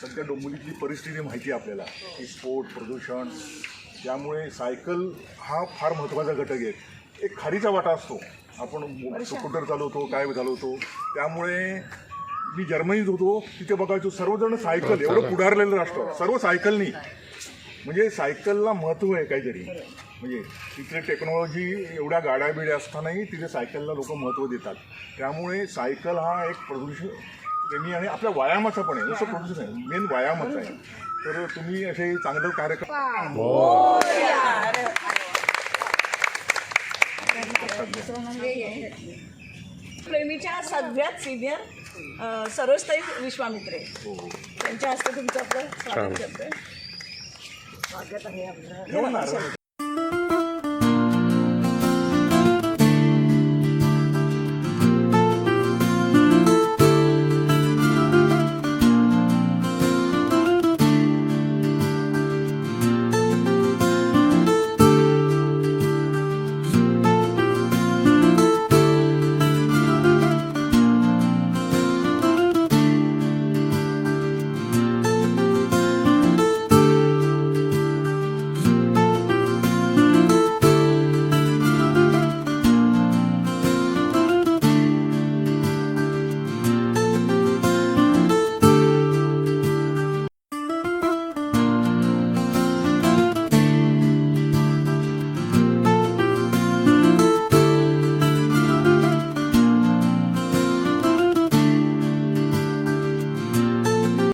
सध्या डोंबिवलीतली परिस्थिती माहिती आहे आपल्याला की स्फोट प्रदूषण त्यामुळे सायकल हा फार महत्त्वाचा घटक आहे. एक खारीचा वाटा असतो. आपण स्कूटर चालवतो काय चालवतो त्यामुळे मी जर्मनीत होतो तिथे बघायचो सर्वजण सायकल एवढं पुढारलेलं राष्ट्र सर्व सायकलनी. म्हणजे सायकलला महत्त्व आहे काहीतरी. म्हणजे तिथे टेक्नॉलॉजी एवढ्या गाड्या बिड्या असतानाही तिथे सायकलला लोक महत्त्व देतात. त्यामुळे सायकल हा एक प्रदूषण प्रेमी आणि आपल्या व्यायामाचा पण आहे नुसतं प्रदूषण आहे. मेन व्यायामच आहे. तर तुम्ही असे चांगलं कार्य प्रेमीच्या सगळ्यात सिनियर सरोजताई विश्वामित्रे त्यांच्या हस्ते तुमचं आपलं स्वागत करतोय. स्वागत आहे आपलं.